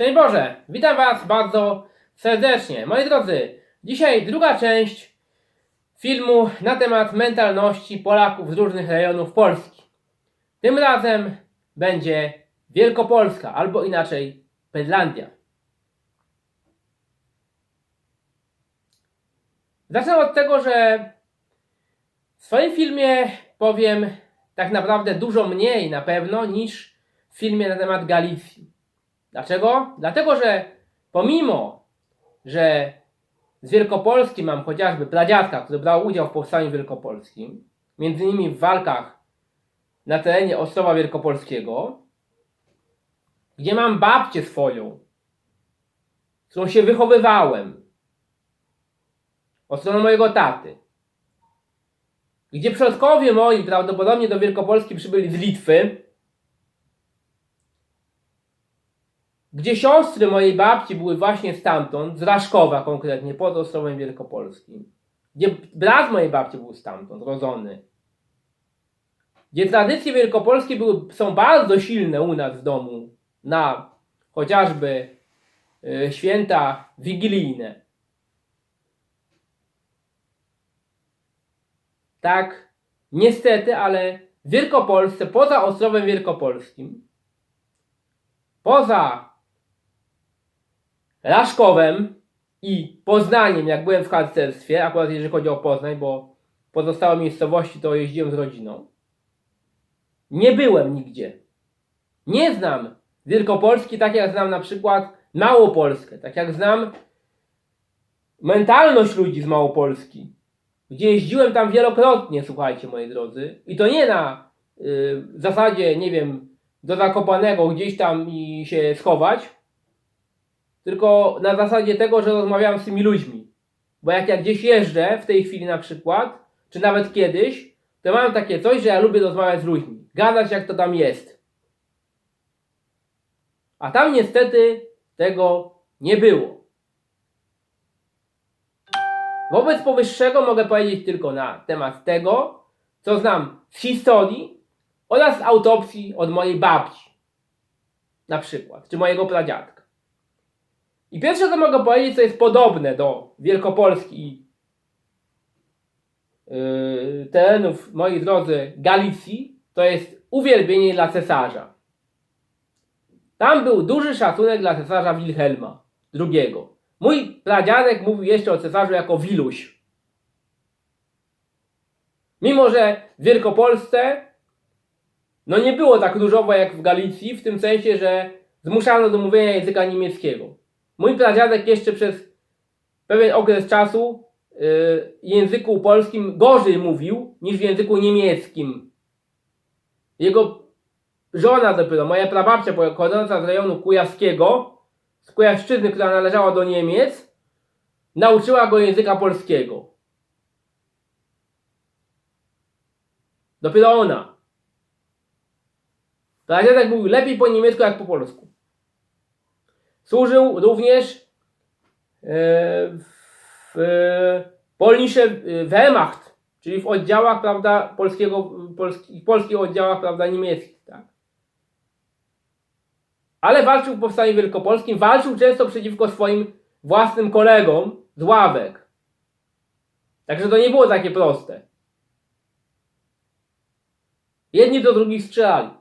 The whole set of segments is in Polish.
Szczęść Boże, witam Was bardzo serdecznie. Moi drodzy, dzisiaj druga część filmu na temat mentalności Polaków z różnych rejonów Polski. Tym razem będzie Wielkopolska, albo inaczej Pedlandia. Zacznę od tego, że w swoim filmie powiem tak naprawdę dużo mniej na pewno niż w filmie na temat Galicji. Dlaczego? Dlatego, że pomimo, że z Wielkopolski mam chociażby pradziadka, który brał udział w powstaniu wielkopolskim, między innymi w walkach na terenie Ostrowa Wielkopolskiego, gdzie mam babcię swoją, z którą się wychowywałem, od strony mojego taty, gdzie przodkowie moi prawdopodobnie do Wielkopolski przybyli z Litwy, gdzie siostry mojej babci były właśnie stamtąd, z Raszkowa konkretnie, pod Ostrowem Wielkopolskim, gdzie brat mojej babci był stamtąd, rodzony, gdzie tradycje wielkopolskie były, są bardzo silne u nas w domu, na chociażby y, święta wigilijne. Tak, niestety, ale w Wielkopolsce, poza Ostrowem Wielkopolskim, poza Raszkowem i Poznaniem, jak byłem w harcerstwie, akurat jeżeli chodzi o Poznań, bo pozostałe miejscowości to jeździłem z rodziną, nie byłem nigdzie. Nie znam Wielkopolski tak jak znam na przykład Małopolskę, tak jak znam mentalność ludzi z Małopolski, gdzie jeździłem tam wielokrotnie, słuchajcie moi drodzy, i to nie na y, zasadzie, nie wiem, do Zakopanego gdzieś tam i się schować, tylko na zasadzie tego, że rozmawiam z tymi ludźmi. Bo jak ja gdzieś jeżdżę, w tej chwili na przykład, czy nawet kiedyś, to mam takie coś, że ja lubię rozmawiać z ludźmi. Gadać jak to tam jest. A tam niestety tego nie było. Wobec powyższego mogę powiedzieć tylko na temat tego, co znam z historii oraz z autopsji od mojej babci. Na przykład, czy mojego pradziadka. I pierwsze, co mogę powiedzieć, co jest podobne do Wielkopolski i yy, terenów, moi drodzy, Galicji, to jest uwielbienie dla cesarza. Tam był duży szacunek dla cesarza Wilhelma II. Mój pradziadek mówił jeszcze o cesarzu jako Wiluś. Mimo, że w Wielkopolsce no nie było tak różowo jak w Galicji, w tym sensie, że zmuszano do mówienia języka niemieckiego. Mój pradziadek jeszcze przez pewien okres czasu w języku polskim gorzej mówił niż w języku niemieckim. Jego żona dopiero, moja prababcia pochodząca z rejonu kujawskiego, z Kujawszczyzny, która należała do Niemiec, nauczyła go języka polskiego. Dopiero ona. Pradziadek mówił lepiej po niemiecku jak po polsku. Służył również e, w Polnische Wehrmacht, czyli w oddziałach, prawda, polskiego, polski, polskich oddziałach, prawda, niemieckich, tak. Ale walczył w Powstaniu Wielkopolskim, walczył często przeciwko swoim własnym kolegom z ławek. Także to nie było takie proste. Jedni do drugich strzelali.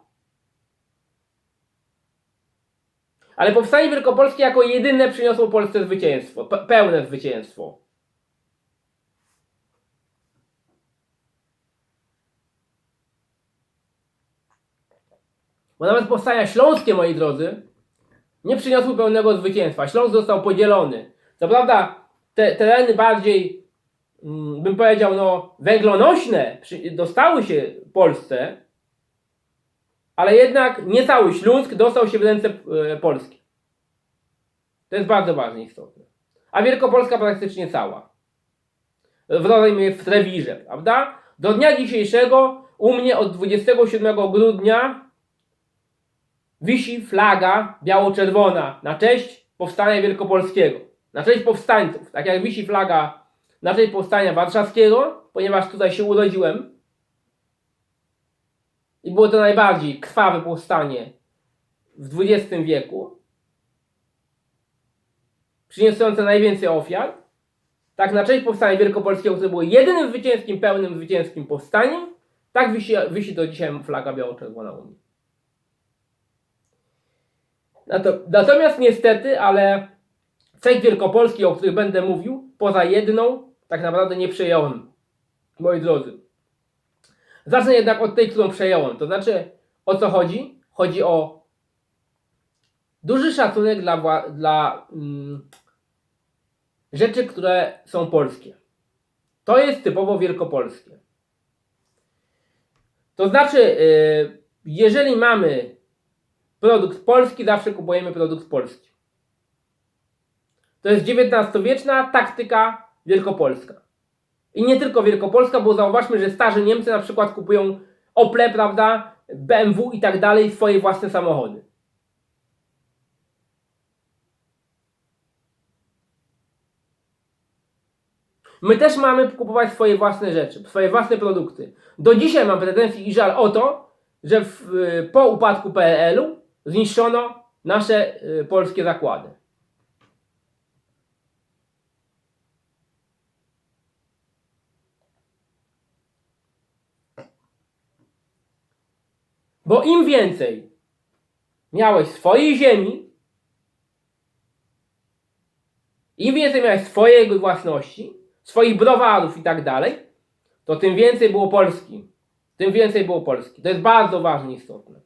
Ale Powstanie Wielkopolskie jako jedyne przyniosło Polsce zwycięstwo, pe pełne zwycięstwo. Bo nawet powstania śląskie, moi drodzy, nie przyniosły pełnego zwycięstwa. Śląsk został podzielony. Co prawda, te tereny bardziej, mm, bym powiedział, no, węglonośne dostały się Polsce, ale jednak nie cały Śląsk dostał się w ręce e, polskie. To jest bardzo ważne, istotne. A Wielkopolska praktycznie cała. W rodzaju w rewirze, prawda? Do dnia dzisiejszego u mnie od 27 grudnia wisi flaga biało-czerwona na cześć powstania wielkopolskiego. Na cześć powstańców. Tak jak wisi flaga na cześć powstania warszawskiego, ponieważ tutaj się urodziłem. I było to najbardziej krwawe powstanie w XX wieku. przyniosące najwięcej ofiar, tak na cześć powstania wielkopolskiego, które było jedynym zwycięskim, pełnym zwycięskim powstaniem, tak wisi, wisi do dzisiaj flaga biało-czerwona Unii. Nato- Natomiast niestety, ale cech wielkopolski, o których będę mówił, poza jedną, tak naprawdę nie przejąłem, moi drodzy. Zacznę jednak od tej, którą przejąłem. To znaczy, o co chodzi? Chodzi o duży szacunek dla, dla mm, rzeczy, które są polskie. To jest typowo wielkopolskie. To znaczy, yy, jeżeli mamy produkt polski, zawsze kupujemy produkt polski. To jest XIX-wieczna taktyka wielkopolska. I nie tylko wielkopolska, bo zauważmy, że starzy Niemcy na przykład kupują Ople, prawda, BMW i tak dalej, swoje własne samochody. My też mamy kupować swoje własne rzeczy, swoje własne produkty. Do dzisiaj mam pretensje i żal o to, że w, y, po upadku PRL-u zniszczono nasze y, polskie zakłady. Bo im więcej miałeś swojej ziemi, im więcej miałeś swojej własności, swoich browarów i tak dalej, to tym więcej było Polski. Tym więcej było Polski. To jest bardzo ważne istotne.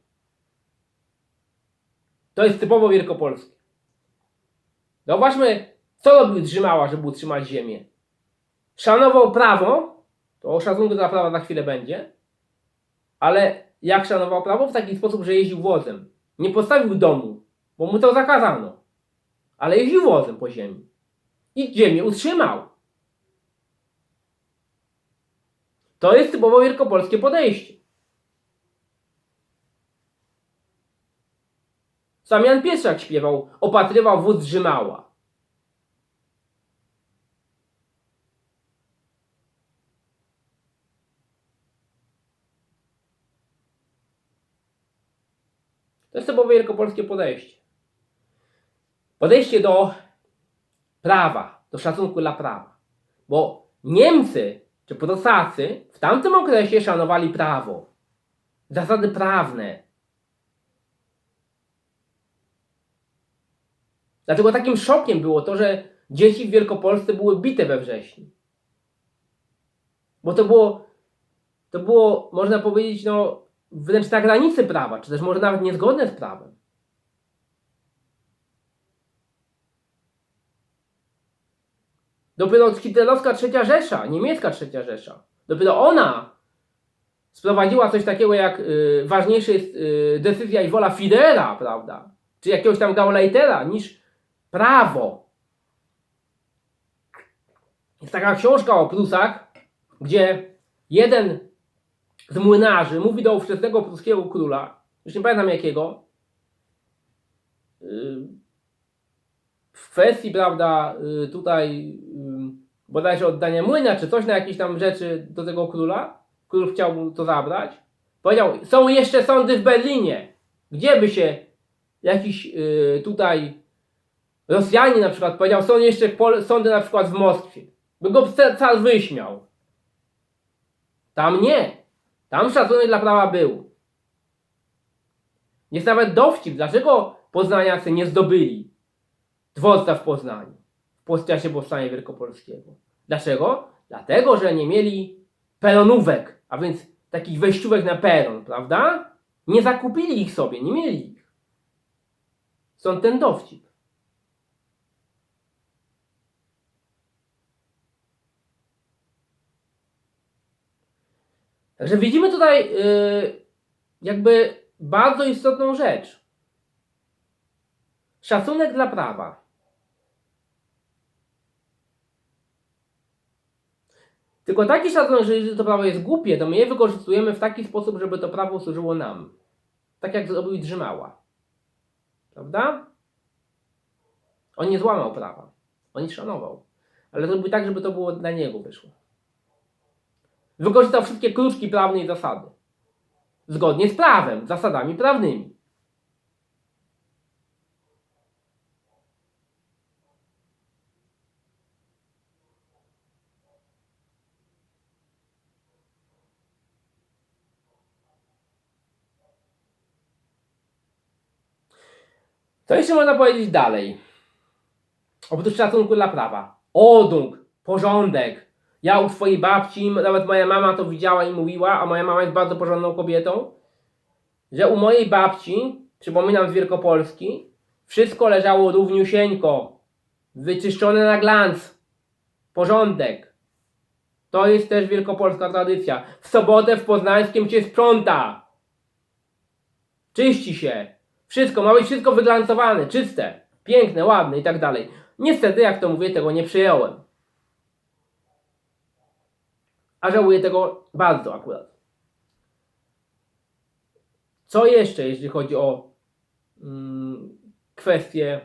To jest typowo wielkopolskie. Zauważmy, co robił Drzymała, żeby utrzymać ziemię. Szanował prawo, to o szacunku prawa za chwilę będzie, ale jak szanował prawo? W taki sposób, że jeździł wozem. Nie postawił domu, bo mu to zakazano. Ale jeździł wozem po ziemi. I ziemię utrzymał. To jest typowo wielkopolskie podejście. Sam Jan Pieszczak śpiewał, opatrywał wóz Drzymała. To jest typowo wielkopolskie podejście. Podejście do prawa, do szacunku dla prawa. Bo Niemcy czy Prusacy w tamtym okresie szanowali prawo, zasady prawne. Dlatego takim szokiem było to, że dzieci w Wielkopolsce były bite we wrześniu. Bo to było, to było, można powiedzieć, no, wręcz na granicy prawa, czy też może nawet niezgodne z prawem. Dopiero hitlerowska trzecia Rzesza, niemiecka trzecia Rzesza, dopiero ona sprowadziła coś takiego jak y, ważniejsza jest y, decyzja i wola Fidela, prawda? Czy jakiegoś tam Gauleitera, niż prawo. Jest taka książka o Prusach, gdzie jeden z młynarzy mówi do ówczesnego pruskiego króla, już nie pamiętam jakiego, y, w kwestii, prawda, y, tutaj y, bodajże oddania młyna, czy coś na jakieś tam rzeczy do tego króla, król chciał to zabrać, powiedział, są jeszcze sądy w Berlinie, gdzie by się jakiś tutaj Rosjanin na przykład powiedział, są jeszcze sądy na przykład w Moskwie, by go ca- car wyśmiał. Tam nie. Tam szacunek dla prawa był. Jest nawet dowcip, dlaczego poznaniacy nie zdobyli dworca w Poznaniu w czasie powstania wielkopolskiego. Dlaczego? Dlatego, że nie mieli peronówek, a więc takich wejściówek na peron, prawda? Nie zakupili ich sobie, nie mieli ich. Stąd ten dowcip. Także widzimy tutaj yy, jakby bardzo istotną rzecz. Szacunek dla prawa. Tylko taki szacunek, że jeżeli to prawo jest głupie, to my je wykorzystujemy w taki sposób, żeby to prawo służyło nam. Tak jak zrobił Drzymała. Prawda? On nie złamał prawa. On nie szanował. Ale zrobił tak, żeby to było dla niego wyszło. Wykorzystał wszystkie kluczki prawne i zasady. Zgodnie z prawem, zasadami prawnymi. Co jeszcze można powiedzieć dalej? Oprócz szacunku dla prawa. Odung, porządek, ja u swojej babci, nawet moja mama to widziała i mówiła, a moja mama jest bardzo porządną kobietą, że u mojej babci, przypominam z Wielkopolski, wszystko leżało równiusieńko, wyczyszczone na glans. Porządek. To jest też wielkopolska tradycja. W sobotę w Poznańskim się sprząta. Czyści się. Wszystko, ma być wszystko wyglancowane, czyste, piękne, ładne i tak dalej. Niestety, jak to mówię, tego nie przyjąłem. A żałuję tego bardzo akurat. Co jeszcze, jeśli chodzi o mm, kwestię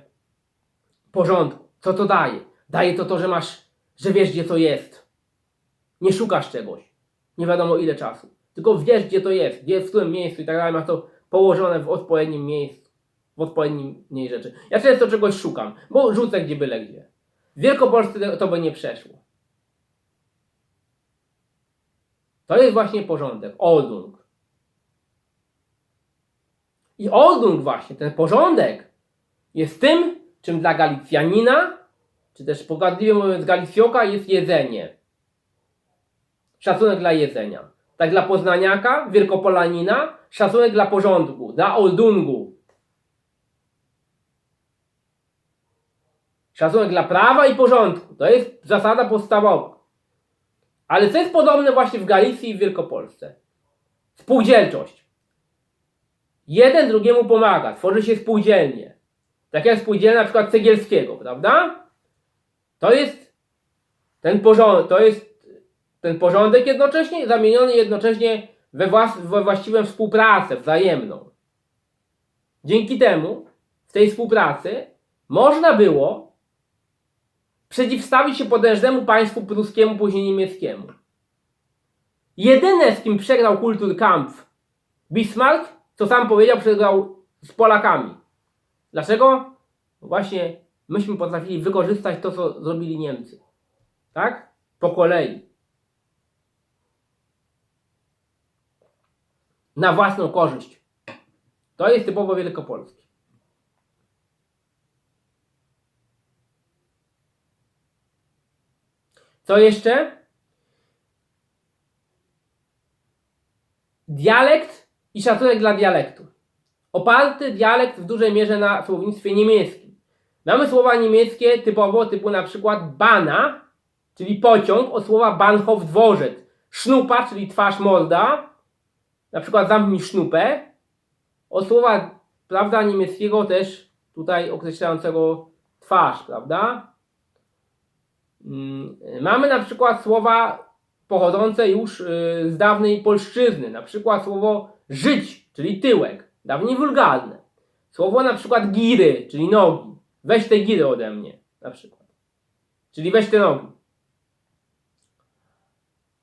porządku? Co to daje? Daje to to, że masz, że wiesz, gdzie to jest. Nie szukasz czegoś. Nie wiadomo ile czasu. Tylko wiesz, gdzie to jest, gdzie w którym miejscu i tak dalej. Masz to położone w odpowiednim miejscu. W odpowiednim mniej rzeczy. Ja często czegoś szukam, bo rzucę gdzie byle gdzie. W Wielkopolsce to by nie przeszło. To jest właśnie porządek. Ordnung. I ordnung właśnie, ten porządek jest tym, czym dla Galicjanina, czy też pogardliwie mówiąc Galicjoka, jest jedzenie. Szacunek dla jedzenia. Tak dla poznaniaka, wielkopolanina, szacunek dla porządku, dla ordungu. Szacunek dla prawa i porządku. To jest zasada podstawowa. Ale co jest podobne właśnie w Galicji i w Wielkopolsce? Spółdzielczość. Jeden drugiemu pomaga, tworzy się spółdzielnie. Tak jak spółdzielnia na przykład Cegielskiego, prawda? To jest ten porządek, to jest ten porządek jednocześnie zamieniony jednocześnie we, włas, we właściwą współpracę wzajemną. Dzięki temu w tej współpracy można było przeciwstawić się potężnemu państwu pruskiemu, później niemieckiemu. Jedyne, z kim przegrał Kulturkampf Bismarck, co sam powiedział, przegrał z Polakami. Dlaczego? No Właśnie myśmy potrafili wykorzystać to, co zrobili Niemcy. Tak? Po kolei. Na własną korzyść. To jest typowo wielkopolskie. Co jeszcze? Dialekt i szacunek dla dialektu. Oparty dialekt w dużej mierze na słownictwie niemieckim. Mamy słowa niemieckie typowo typu na przykład bana, czyli pociąg, od słowa Bahnhof dworzec. Sznupa, czyli twarz morda, na przykład zamknij sznupę, od słowa, prawda, niemieckiego też tutaj określającego twarz, prawda? Mm, Mamy na przykład słowa pochodzące już y, z dawnej polszczyzny, na przykład słowo żyć, czyli tyłek, dawniej wulgarne. Słowo na przykład giry, czyli nogi. Weź te giry ode mnie, na przykład. Czyli weź te nogi.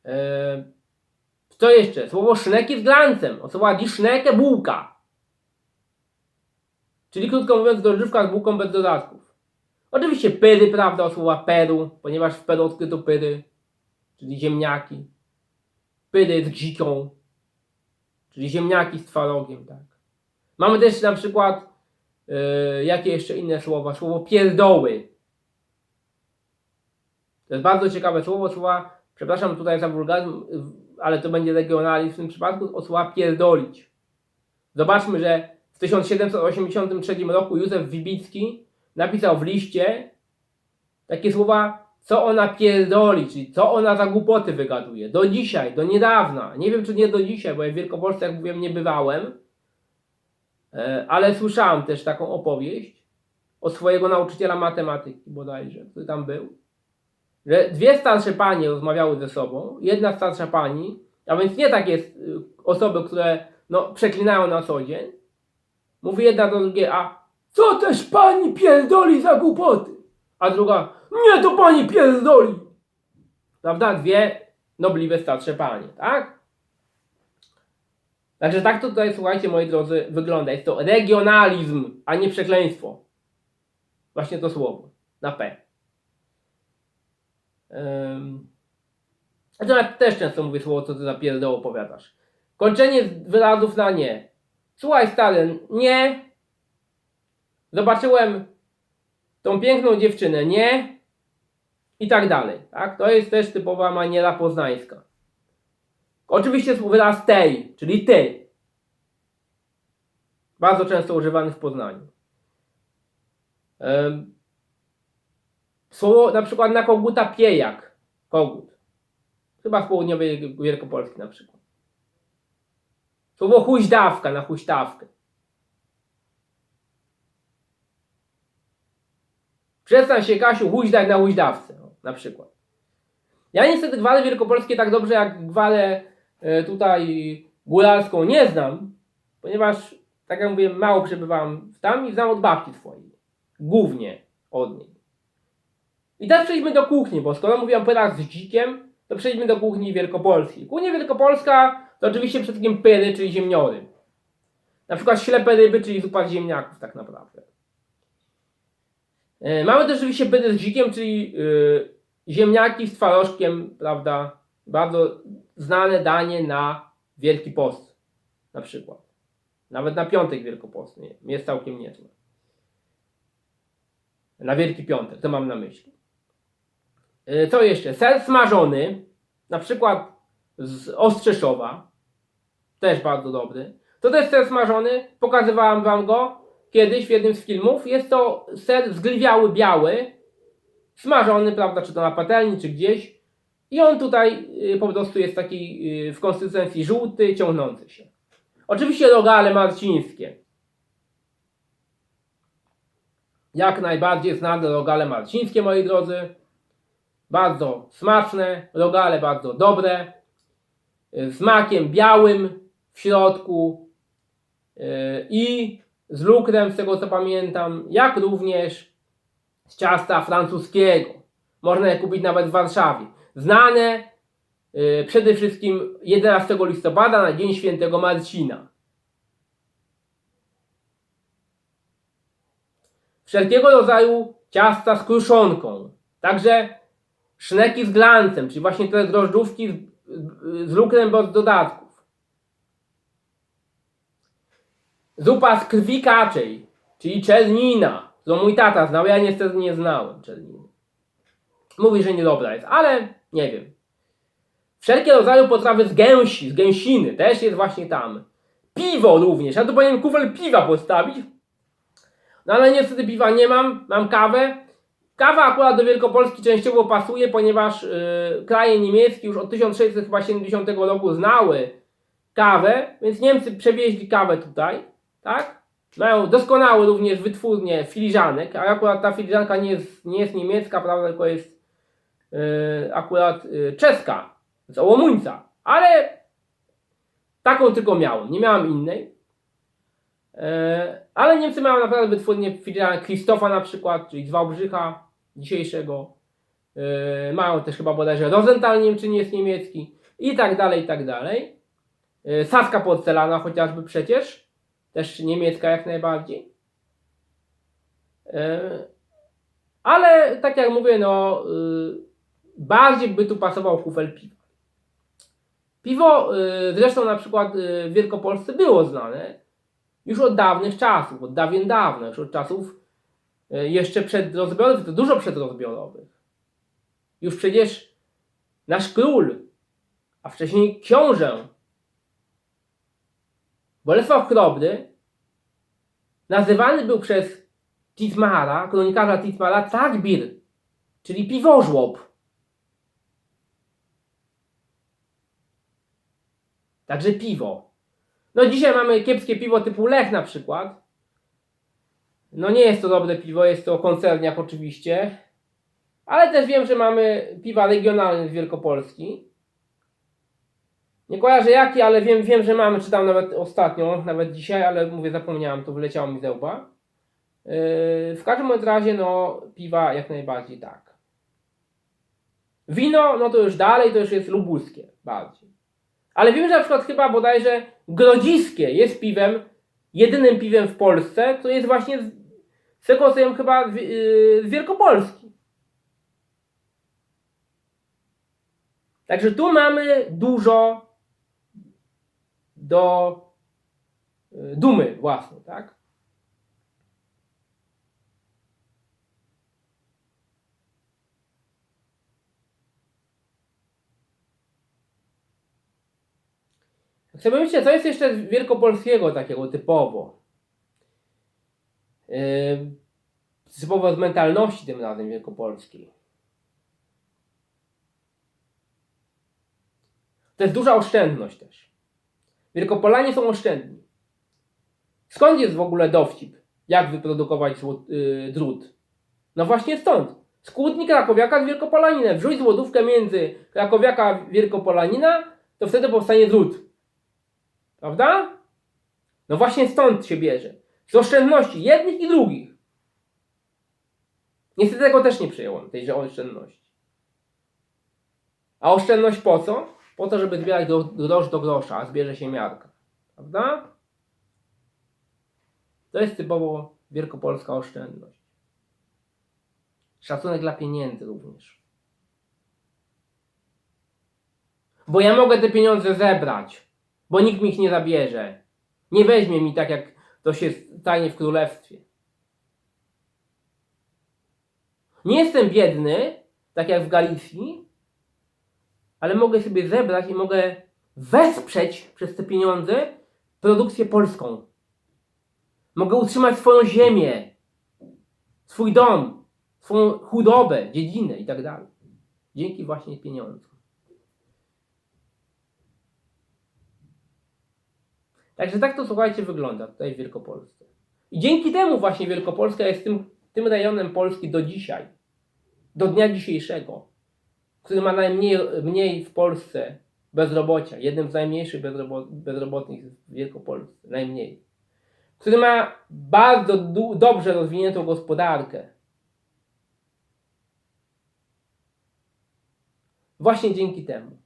Eee, co jeszcze? Słowo szneki z glancem, od słowa die szneke bułka. Czyli krótko mówiąc, dożywka z bułką bez dodatków. Oczywiście pyry, prawda, od słowa peru, ponieważ w Peru odkryto pyry, czyli ziemniaki. Pyry z gziką, czyli ziemniaki z twarogiem, tak. Mamy też na przykład, yy, jakie jeszcze inne słowa? Słowo pierdoły. To jest bardzo ciekawe słowo, słowa, przepraszam tutaj za wulgaryzm, ale to będzie regionalizm w tym przypadku, od słowa pierdolić. Zobaczmy, że w 1783 roku Józef Wibicki napisał w liście takie słowa, co ona pierdoli, czyli co ona za głupoty wygaduje. Do dzisiaj, do niedawna. Nie wiem, czy nie do dzisiaj, bo ja w Wielkopolsce, jak mówiłem, nie bywałem, e, ale słyszałem też taką opowieść od swojego nauczyciela matematyki bodajże, który tam był, że dwie starsze panie rozmawiały ze sobą, jedna starsza pani, a więc nie takie y, osoby, które no, przeklinają na co dzień, mówi jedna do drugiej, a co też pani pierdoli za głupoty? A druga, nie to pani pierdoli. Prawda? Dwie nobliwe starsze panie, tak? Także tak to tutaj, słuchajcie, moi drodzy, wygląda. Jest to regionalizm, a nie przekleństwo. Właśnie to słowo. Na P. Um, ja też często mówię słowo, co ty za pierdoło opowiadasz. Kończenie wyrazów na nie. Słuchaj, stary, nie. Zobaczyłem tą piękną dziewczynę, nie? I tak dalej, tak? To jest też typowa maniera poznańska. Oczywiście wyraz tej, czyli ty. Bardzo często używany w Poznaniu. Słowo na przykład na koguta pijak. Kogut. Chyba z południowej Wielkopolski na przykład. Słowo huźdawka na huśtawkę. Przestań się Kasiu huźdać na huźdawce. Na przykład. Ja niestety gwale wielkopolskie tak dobrze jak gwale e, tutaj góralską nie znam, ponieważ tak jak mówię, mało przebywałem tam i znam od babci twojej. Głównie od niej. I teraz przejdźmy do kuchni, bo skoro mówiłem pyrach z dzikiem, to przejdźmy do kuchni wielkopolskiej. Kuchnia wielkopolska to oczywiście przede wszystkim pyry, czyli ziemniory. Na przykład ślepe ryby, czyli zupa ziemniaków tak naprawdę. E, Mamy też oczywiście pyry z dzikiem, czyli yy, ziemniaki z twarożkiem, prawda? Bardzo znane danie na Wielki Post na przykład. Nawet na piątek wielkopostny jest całkiem niezłe. Na Wielki Piątek, to mam na myśli. Yy, Co jeszcze? Ser smażony, na przykład z Ostrzeszowa, też bardzo dobry. To też ser smażony, pokazywałem wam go kiedyś w jednym z filmów. Jest to ser zgliwiały biały, smażony, prawda, czy to na patelni, czy gdzieś. I on tutaj y, po prostu jest taki y, w konsystencji żółty, ciągnący się. Oczywiście rogale marcińskie. Jak najbardziej znane rogale marcińskie, moi drodzy. Bardzo smaczne, rogale bardzo dobre. y, Z makiem białym w środku i z lukrem, z tego co pamiętam, jak również z ciasta francuskiego. Można je kupić nawet w Warszawie. Znane y, przede wszystkim 11 listopada na Dzień Świętego Marcina. Wszelkiego rodzaju ciasta z kruszonką. Także szneki z glancem, czyli właśnie te drożdżówki z, z, lukrem bez dodatków. Zupa z krwi kaczej, czyli czernina, którą mój tata znał, ja niestety nie znałem czerniny. Mówi, że niedobra jest, ale nie wiem. Wszelkie rodzaju potrawy z gęsi, z gęsiny, też jest właśnie tam. Piwo również, ja tu powinienem kufel piwa postawić. No ale niestety piwa nie mam, mam kawę. Kawa akurat do Wielkopolski częściowo pasuje, ponieważ yy, kraje niemieckie już od 1670 roku znały kawę, więc Niemcy przewieźli kawę tutaj, tak? Mają doskonałe również wytwórnie filiżanek, a akurat ta filiżanka nie jest, nie jest niemiecka, prawda, tylko jest yy, akurat yy, czeska, z Ołomuńca, ale taką tylko miałem, nie miałem innej. E, ale Niemcy mają naprawdę wytwórnie filiżanek Krzysztofa na przykład, czyli z Wałbrzycha dzisiejszego. E, mają też chyba bodajże Rosenthal, nie wiem czy nie jest niemiecki. I tak dalej, i tak dalej. E, Saska porcelana chociażby przecież. Też niemiecka jak najbardziej. E, ale tak jak mówię, no y, bardziej by tu pasował kufel piwa. Piwo y, zresztą na przykład w Wielkopolsce było znane już od dawnych czasów, od dawien dawna, już od czasów e, jeszcze przedrozbiorowych, to dużo przedrozbiorowych. Już przecież nasz król, a wcześniej książę Bolesław Chrobry nazywany był przez Titmara, kronikarza Titmara, Tagbir, czyli piwożłob. Także piwo. No dzisiaj mamy kiepskie piwo typu Lech na przykład. No nie jest to dobre piwo, jest to koncerniak oczywiście. Ale też wiem, że mamy piwa regionalne z Wielkopolski. Nie kojarzę jaki, ale wiem, wiem, że mamy, czytam nawet ostatnio, nawet dzisiaj, ale mówię, zapomniałem, to wyleciało mi z łba. Yy, w każdym razie, no, piwa jak najbardziej tak. Wino, no to już dalej, to już jest lubuskie bardziej. Ale wiem, że na przykład chyba bodajże grodziskie jest piwem, jedynym piwem w Polsce, które jest właśnie z, z tego co chyba z, yy, z Wielkopolski. Także tu mamy dużo do y, dumy własnej, tak? Chcę powiedzieć, co jest jeszcze wielkopolskiego takiego typowo. Yy, typowo z mentalności tym razem wielkopolskiej. To jest duża oszczędność też. Wielkopolanie są oszczędni. Skąd jest w ogóle dowcip? Jak wyprodukować yy, drut? No właśnie stąd. Z krakowiaka z wielkopolaninem. Wrzuć złotówkę między krakowiaka wielkopolanina, to wtedy powstanie drut. Prawda? No właśnie stąd się bierze. Z oszczędności jednych i drugich. Niestety tego też nie przyjąłem, tejże oszczędności. A oszczędność po co? Po to, żeby zbierać do, grosz do grosza, a zbierze się miarka. Prawda? To jest typowo wielkopolska oszczędność. Szacunek dla pieniędzy również. Bo ja mogę te pieniądze zebrać, bo nikt mi ich nie zabierze. Nie weźmie mi tak, jak to się stanie w królestwie. Nie jestem biedny, tak jak w Galicji, ale mogę sobie zebrać i mogę wesprzeć przez te pieniądze produkcję polską. Mogę utrzymać swoją ziemię, swój dom, swoją chudobę, dziedzinę i tak dalej. Dzięki właśnie pieniądzom. Także tak to słuchajcie wygląda tutaj w Wielkopolsce. I dzięki temu właśnie Wielkopolska jest tym, tym rejonem Polski do dzisiaj. Do dnia dzisiejszego. Który ma najmniej mniej w Polsce bezrobocia. Jednym z najmniejszych bezrobo, bezrobotnych w Wielkopolsce. Najmniej. Który ma bardzo dobrze rozwiniętą gospodarkę. Właśnie dzięki temu.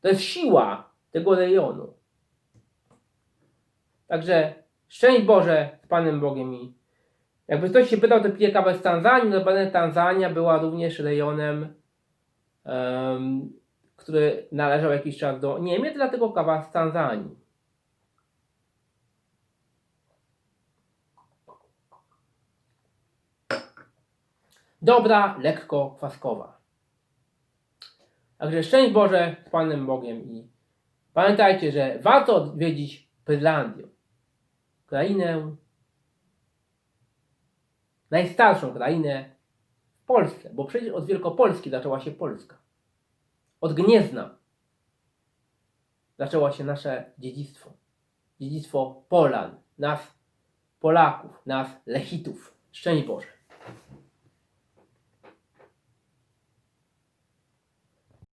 To jest siła tego rejonu. Także szczęść Boże z Panem Bogiem i jakby ktoś się pytał, to pije kawę z Tanzanii, no Tanzania była również rejonem, em, który należał jakiś czas do Niemiec, dlatego kawa z Tanzanii. Dobra, lekko kwaskowa. Także szczęść Boże z Panem Bogiem i pamiętajcie, że warto odwiedzić Pyrlandię. Krainę, najstarszą krainę w Polsce, bo przecież od Wielkopolski zaczęła się Polska. Od Gniezna zaczęło się nasze dziedzictwo. Dziedzictwo Polan, nas Polaków, nas Lechitów. Szczęść Boże.